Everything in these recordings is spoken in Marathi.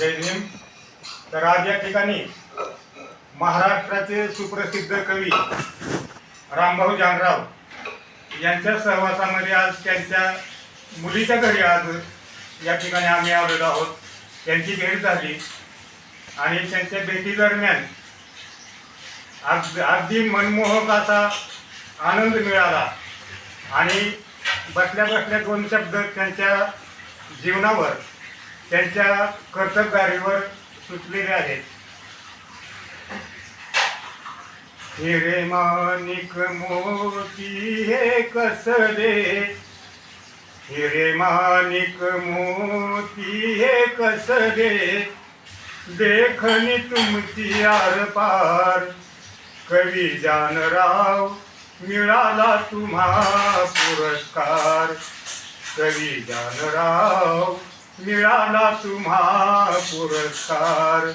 जय भीम. तर आज या ठिकाणी महाराष्ट्राचे सुप्रसिद्ध कवी रामभाऊ जानराव यांच्या सहवासामध्ये आज त्यांच्या मुलीच्या घरी आज या ठिकाणी आम्ही आलेलो आहोत. त्यांची भेट झाली. आणि त्यांच्या भेटीदरम्यान अग अगदी मनमोहक असा आनंद मिळाला. आणि बसल्या बसल्या दोन शब्द त्यांच्या जीवनावर त्यांच्या कर्तबगारीवर सुचलेले आहेत. हिरे माणिक मोती हे कसले? हिरे माणिक मोती हे कसले? देखणी तुमची आर पार. कवी जानराव मिळाला तुम्हा पुरस्कार. कवी जानराव मिळाला तुम्हा पुरस्कार.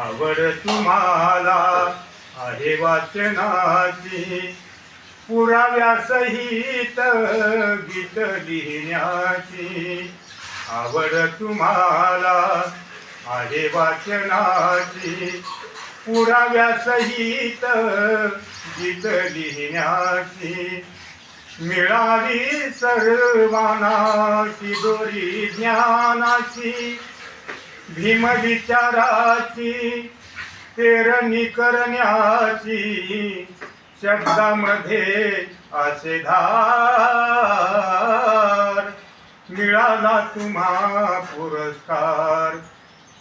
आवड तुम्हाला आहे वाचनाची. पुराव्यासहित गीत लिहिण्याची. आवड तुम्हाला आहे वाचनाची. पुराव्यासहित गीत लिहिण्याची. मिळाली सर्वानाची दोरी ज्ञानाची भीम विचाराची पेरणी करण्याची शब्दामध्ये असे धार. मिळाला तुम्हा पुरस्कार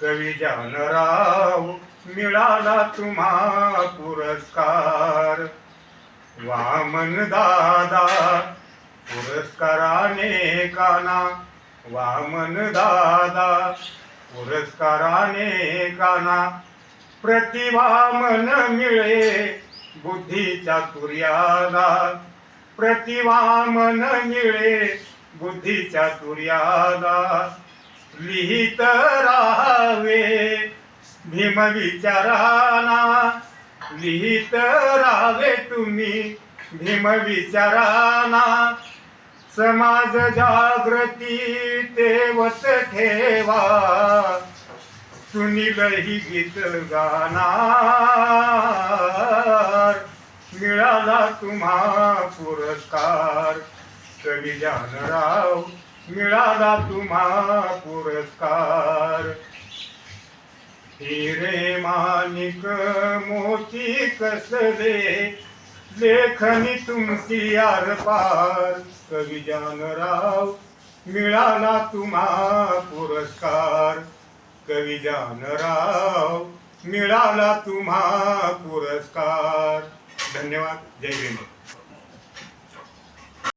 कवी जानराव मिळाला तुम्हा पुरस्कार. वामन दादा पुरस्काराने काना. वामन दादा पुरस्काराने काना. प्रतिभामन मिळे बुद्धी चातुर्याला प्रतिभामन मिळे बुद्धी चातुर्याला लिहित राहावे भीम विचाराना. लिहित राहावे तुम्ही भीम विचाराना. समाज जागृती तेवत ठेवा. सुनील ही गीत गाणार. मिळाला तुम्हा पुरस्कार. कवी जानराव मिळाला तुम्हा पुरस्कार. हिरे माणिक मोती कसले लेखनी तुमची आरपार कवी जानराव मिळाला तुम्हा पुरस्कार. कवी जानराव मिळाला तुम्हा पुरस्कार. धन्यवाद. जय भीम